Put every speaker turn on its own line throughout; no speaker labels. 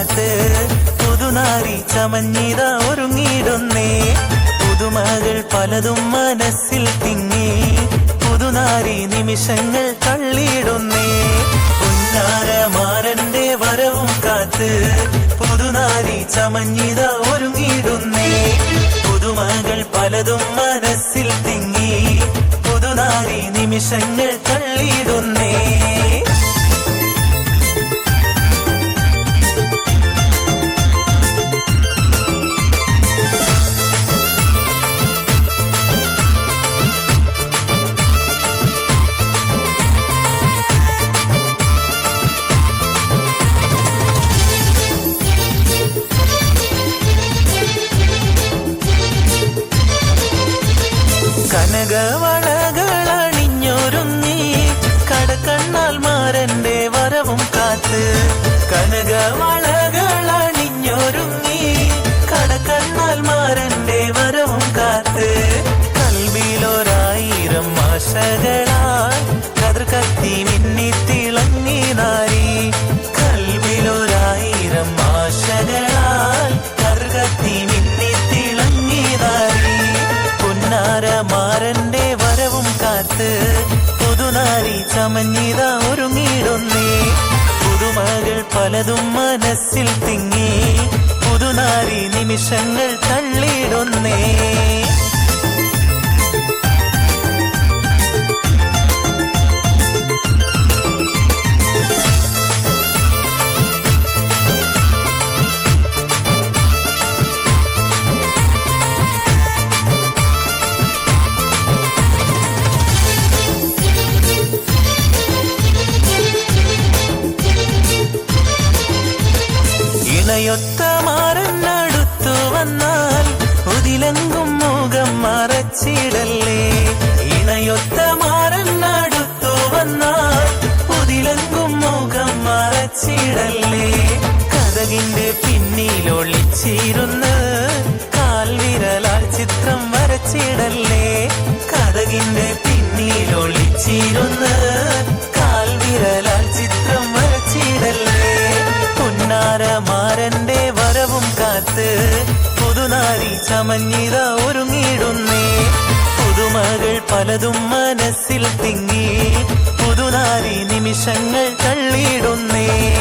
പുതുനാരി ചമഞ്ഞിത ഒരുങ്ങിയിടുന്നേ. പുതുമകൾ പലതും മനസ്സിൽ തിങ്ങി. പുതുനാരി നിമിഷങ്ങൾ തള്ളിയിടുന്നേ. പുന്നാരമാരന്റെ വരവും കാത്ത് പുതുനാരി ചമഞ്ഞിത ഒരുങ്ങിയിടുന്നേ. പുതുമകൾ പലതും മനസ്സിൽ തിങ്ങി. പുതുനാരി നിമിഷങ്ങൾ തള്ളിയിടുന്നേ. കനകവളകളണിഞ്ഞൊരുങ്ങി കടക്കണ്ണാൽ മാരന്റെ വരവും കാത്ത്. കൽവിലൊരായിരം ആശകളായി കതിർ നാരി. കൽവിലൊരായിരം ആശകളാൽ കതിർ കത്തി നാരി. പുന്നാരമാരന്റെ വരവും കാത്ത്. പുതുനാരി ചമഞ്ഞിത ഒരുങ്ങിയിടുന്നേ. പുതുമകൾ പലതും മനസ്സിൽ തിങ്ങി. പുതുനാരി നിമിഷങ്ങൾ തള്ളിയിടുന്നേ. ഇണയൊത്ത മാറന്നടുത്തു വന്നാൽ ഉതിലെങ്കും മുഖം മറച്ചിടല്ലേ? ഇണയൊത്ത മാറന്നടുത്തു വന്നാൽ ഉതിലെങ്കും മുഖം മറച്ചിടല്ലേ? കഥകിന്റെ പിന്നിലൊളിച്ചിരുന്ന് കാൽവിരലാൽ ചിത്രം വരച്ചിടല്ലേ? കഥകിന്റെ പിന്നിലൊളിച്ചിരുന്ന് പുതുനാരി ചമഞ്ഞിത ഒരുങ്ങിയിടുന്നേ. പുതുമകൾ പലതും മനസ്സിൽ തിങ്ങി. പുതുനാരി നിമിഷങ്ങൾ തള്ളിയിടുന്നേ.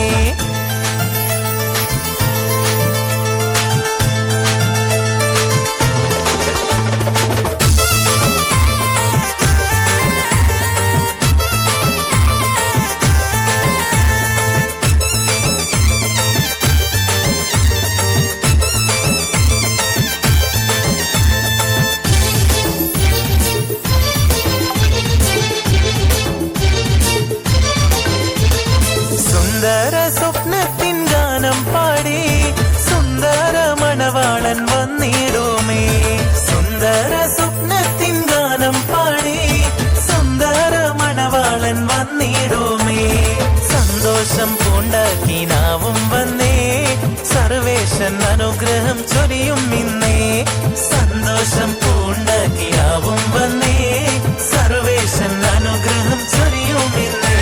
പൂണ്ടാക്കിനാവും വന്നേ. സർവേശൻ അനുഗ്രഹം ചൊരിയും ഇന്നേ സന്തോഷം പൂണ്ടാക്കിയാവും വന്നേ. സർവേശൻ അനുഗ്രഹം ചൊരിയും ഇന്നേ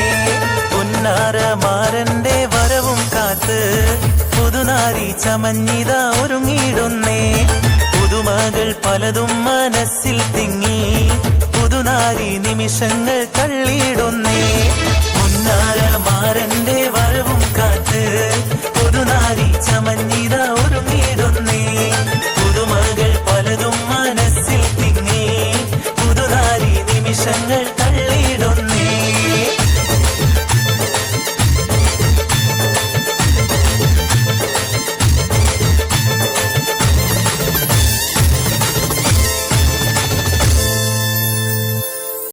പുന്നാരമാരന്റെ വരവും കാത്ത് പുതുനാരി ചമഞ്ഞിത ഒരുങ്ങിയിടുന്നേ. പുതുമകൾ പലതും മനസ്സിൽ തിങ്ങി. പുതുനാരി നിമിഷങ്ങൾ തള്ളിയിടുന്നേ.